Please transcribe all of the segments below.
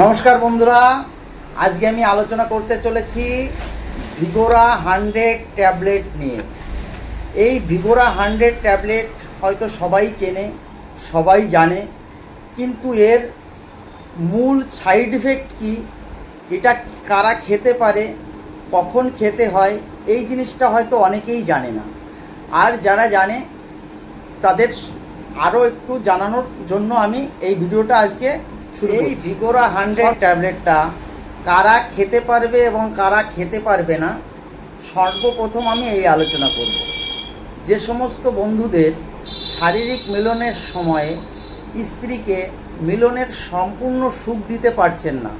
নমস্কার বন্ধুরা। আজকে আমি আলোচনা করতে চলেছি ভিগোরা হান্ড্রেড ট্যাবলেট নিয়ে। এই ভিগোরা হান্ড্রেড ট্যাবলেট হয়তো সবাই চেনে, সবাই জানে, কিন্তু এর মূল সাইড ইফেক্ট কি, এটা কারা খেতে পারে, কখন খেতে হয়, এই জিনিসটা হয়তো অনেকেই জানে না। আর যারা জানে, তাদের আরও একটু জানানোর জন্য আমি এই ভিডিওটা আজকে শুরু এই ভিগোরা হান্ড্রেড ট্যাবলেটটা কারা খেতে পারবে এবং কারা খেতে পারবে না সর্বপ্রথম আমি এই আলোচনা করব। যে সমস্ত বন্ধুদের শারীরিক মিলনের সময়ে স্ত্রীকে মিলনের সম্পূর্ণ সুখ দিতে পারছেন না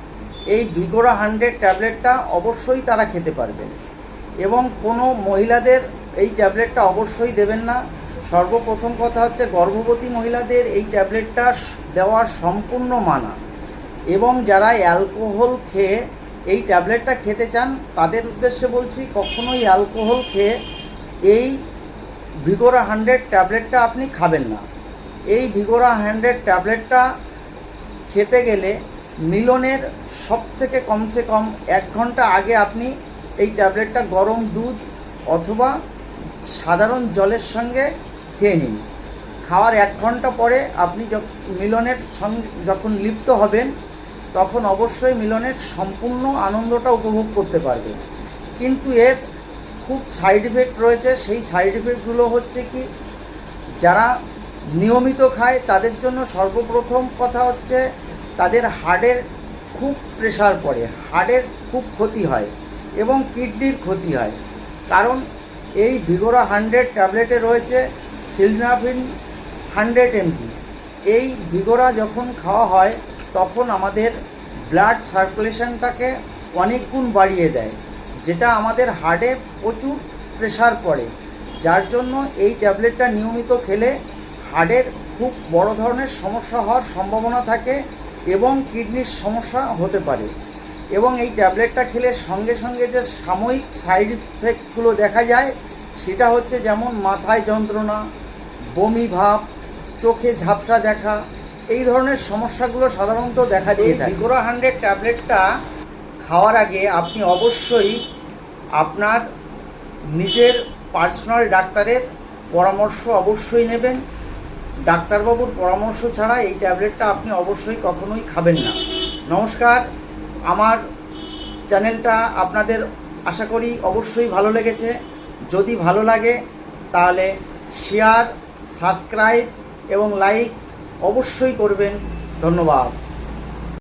এই ভিগোরা হান্ড্রেড ট্যাবলেটটা অবশ্যই তারা খেতে পারবেন এবং কোনো মহিলাদের এই ট্যাবলেটটা অবশ্যই দেবেন না। সর্বপ্রথম কথা হচ্ছে গর্ভবতী মহিলাদের এই ট্যাবলেটটা দেওয়ার সম্পূর্ণ মানা। এবং যারা অ্যালকোহল খেয়ে এই ট্যাবলেটটা খেতে চান, তাদের উদ্দেশ্যে বলছি কখনোই অ্যালকোহল খেয়ে এই ভিগোরা হান্ড্রেড ট্যাবলেটটা আপনি খাবেন না। এই ভিগোরা হান্ড্রেড ট্যাবলেটটা খেতে গেলে মিলনের সব থেকে কমসে কম এক ঘণ্টা আগে আপনি এই ট্যাবলেটটা গরম দুধ অথবা সাধারণ জলের সঙ্গে খেয়ে নিন। খাওয়ার এক ঘণ্টা পরে আপনি মিলনের সঙ্গে যখন লিপ্ত হবেন, তখন অবশ্যই মিলনের সম্পূর্ণ আনন্দটা উপভোগ করতে পারবেন। কিন্তু এর খুব সাইড ইফেক্ট রয়েছে। সেই সাইড ইফেক্টগুলো হচ্ছে কি, যারা নিয়মিত খায়, তাদের জন্য সর্বপ্রথম কথা হচ্ছে, তাদের হার্টের খুব প্রেশার পড়ে। হার্টের খুব ক্ষতি হয় এবং কিডনির ক্ষতি হয়। কারণ এই ভিগোরা হান্ড্রেড ট্যাবলেটে রয়েছে। Sildenafil hundred M. G Vigora যখন খাওয়া হয়, তখন আমাদের ব্লাড সার্কুলেশনটাকে অনেক গুণ বাড়িয়ে দেয়, যেটা আমাদের হার্টে প্রচুর প্রেশার পড়ে যার জন্য এই ট্যাবলেটটা নিয়মিত খেলে হার্টের খুব বড় ধরনের সমস্যা হওয়ার সম্ভাবনা থাকে এবং কিডনির সমস্যা হতে পারে। এবং এই ট্যাবলেটটা খেলে সঙ্গে সঙ্গে যে সাময়িক সাইড ইফেক্টগুলো দেখা যায়, সেটা হচ্ছে যেমন মাথায় যন্ত্রণা বমি ভাব চোখে ঝাপসা দেখা এই ধরনের সমস্যাগুলো সাধারণত দেখা দিয়ে থাকে। ভিগোরা হান্ড্রেড ট্যাবলেটটা খাওয়ার আগে আপনি অবশ্যই আপনার নিজের পার্সোনাল ডাক্তারের পরামর্শ অবশ্যই নেবেন। ডাক্তারবাবুর পরামর্শ ছাড়া এই ট্যাবলেটটা আপনি অবশ্যই কখনোই খাবেন না। নমস্কার আমার চ্যানেলটা আপনাদের আশা করি অবশ্যই ভালো লেগেছে। যদি ভালো লাগে তাহলে শেয়ার সাবস্ক্রাইব এবং লাইক অবশ্যই করবেন। ধন্যবাদ।